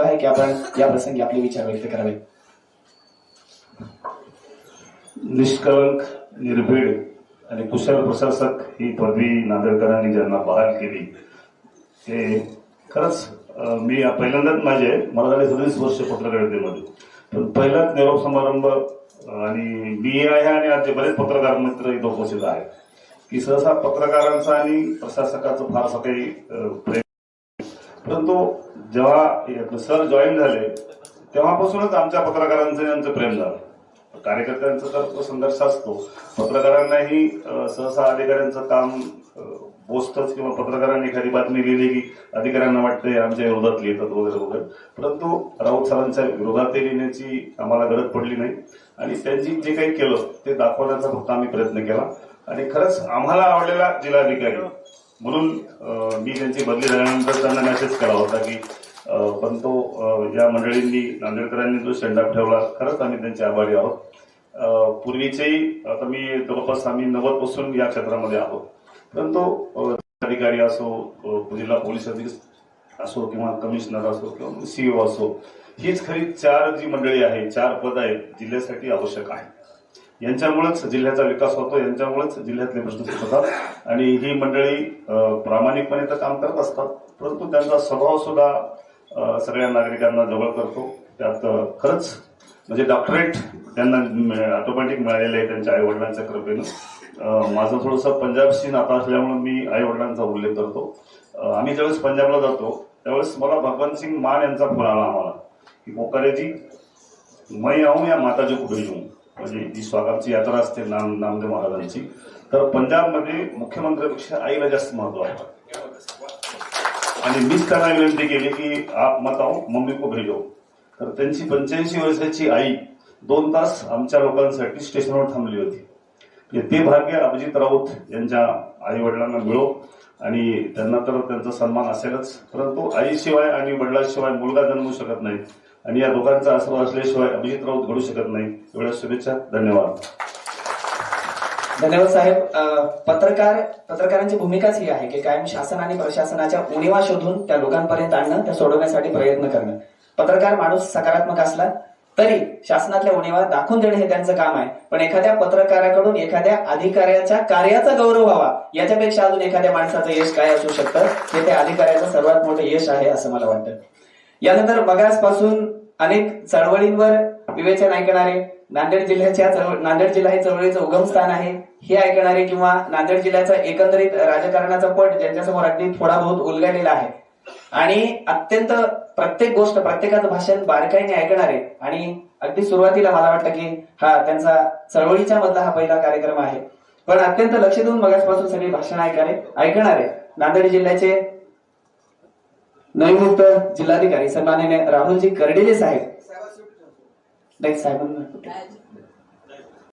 आहे की आपण या प्रसंगी आपले विचार व्यक्त करावे? निष्कलंक निर्भीड आणि कुशल प्रशासक ही पदवी नांदेडकरांनी ज्यांना बहाल केली. ते खरंच मी पहिल्यांदाच माझे मला झाले सदतीस वर्ष पत्रकारितेमध्ये. पण पहिलाच निरोप समारंभ अं, आणि मी आहे आणि आज बरेच पत्रकार मित्र इथं उपस्थित आहेत. की सहसा पत्रकारांचा आणि प्रशासकाचं फारसं काही प्रेम परंतु जेव्हा सर जॉईन झाले तेव्हापासूनच आमच्या पत्रकारांचं यांचं प्रेम झालं. कार्यकर्त्यांचा तर तो संघर्ष असतो. पत्रकारांनाही सहसा अधिकाऱ्यांचं काम पोस्टच किंवा पत्रकारांनी एखादी बातमी लिहिली की अधिकाऱ्यांना वाटते आमच्या विरोधात लिहितात वगैरे वगैरे. परंतु राऊत सरांच्या विरोधात लिहिण्याची आम्हाला गरज पडली नाही. आणि त्यांनी जे काही केलं ते दाखवण्याचा फक्त आम्ही प्रयत्न केला. आणि खरंच आम्हाला आवडलेला जिल्हाधिकारी म्हणून मी त्यांची बदली झाल्यानंतर त्यांना मेसेज केला होता की पण तो या मंडळींनी नांदेडकरांनी जो सेंडअप ठेवला खरंच आम्ही त्यांचे आभारी आहोत. पूर्वीचेही आता मी जवळपास आम्ही नव्वदपासून या क्षेत्रामध्ये आहोत. परंतु अधिकारी असो जिल्हा पोलीस अधिकारी असो किंवा कमिशनर असो किंवा सीईओ असो हीच खरी चार जी मंडळी आहे चार पद आहेत जिल्ह्यासाठी आवश्यक आहे यांच्यामुळेच जिल्ह्याचा विकास होतो यांच्यामुळेच जिल्ह्यातले प्रश्न सुटतात आणि ही मंडळी प्रामाणिकपणे तर काम करत असतात परंतु त्यांचा स्वभाव सुद्धा सगळ्या नागरिकांना जवळ करतो. त्यात खरंच म्हणजे डॉक्टरेट त्यांना ऑटोमॅटिक मिळालेलं आहे त्यांच्या आई वडिलांच्या कृपेनं माझं थोडंसं पंजाबशी नाता असल्यामुळे मी आई वडिलांचा उल्लेख करतो. आम्ही ज्यावेळेस पंजाबला जातो त्यावेळेस मला भगवंत सिंग मान यांचा फोन आला आम्हाला. की मोकारेजी मै आऊ या माताजी कुठे येऊ म्हणजे जी स्वागतची यात्रा असते नाम नामदेव महाराजांची तर पंजाबमध्ये मुख्यमंत्र्यापेक्षा आईला जास्त महत्त्व आहे. आणि मीच त्यांना विनंती केली की आप मत आहो मम्मी को हो. भेजो तर त्यांची पंच्याऐंशी वर्षाची आई दोन तास आमच्या लोकांसाठी स्टेशनवर थांबली होती. म्हणजे ते भाग्य अभिजित राऊत यांच्या आई वडिलांना मिळो आणि त्यांना तर त्यांचा सन्मान असेलच. परंतु आईशिवाय आणि वडिलांशिवाय मुलगा जन्मू शकत नाही. आणि या दोघांचा आशीर्वाद असल्याशिवाय अभिजित राऊत घडू शकत नाही. एवढ्या शुभेच्छा. धन्यवाद. धन्यवाद साहेब. पत्रकार पत्रकारांची भूमिकाच ही आहे की कायम शासन आणि प्रशासनाच्या उणीवा शोधून त्या लोकांपर्यंत आणणं त्या सोडवण्यासाठी प्रयत्न करणं. पत्रकार माणूस सकारात्मक असला तरी शासनातल्या उणीवा दाखवून देणं हे त्यांचं काम आहे. पण एखाद्या पत्रकाराकडून एखाद्या अधिकाऱ्याच्या कार्याचा गौरव व्हावा याच्यापेक्षा अजून एखाद्या माणसाचं यश काय असू शकतं? हे त्या अधिकाऱ्याचं सर्वात मोठं यश आहे असं मला वाटतं. यानंतर मगासपासून अनेक चळवळींवर विवेचन ऐकणारे नांदेड जिल्ह्याच्या नांदेड जिल्हा हे चळवळीचं उगमस्थान आहे. हे ऐकणारे किंवा नांदेड जिल्ह्याचा एकंदरीत राजकारणाचा पट ज्यांच्यासमोर अगदी थोडा बहुत उलगडलेला आहे. आणि अत्यंत प्रत्येक गोष्ट प्रत्येकाचं भाषण बारकाईने ऐकणारे आणि अगदी सुरुवातीला मला वाटतं की हा त्यांचा चळवळीच्या मधला हा पहिला कार्यक्रम आहे. पण अत्यंत लक्ष देऊन मगासपासून सगळी भाषण ऐकणारे ऐकणारे नांदेड जिल्ह्याचे नवनियुक्त जिल्हाधिकारी सन्माननीय राहुलजी कर्डिले साहेब. नाही साहेबांना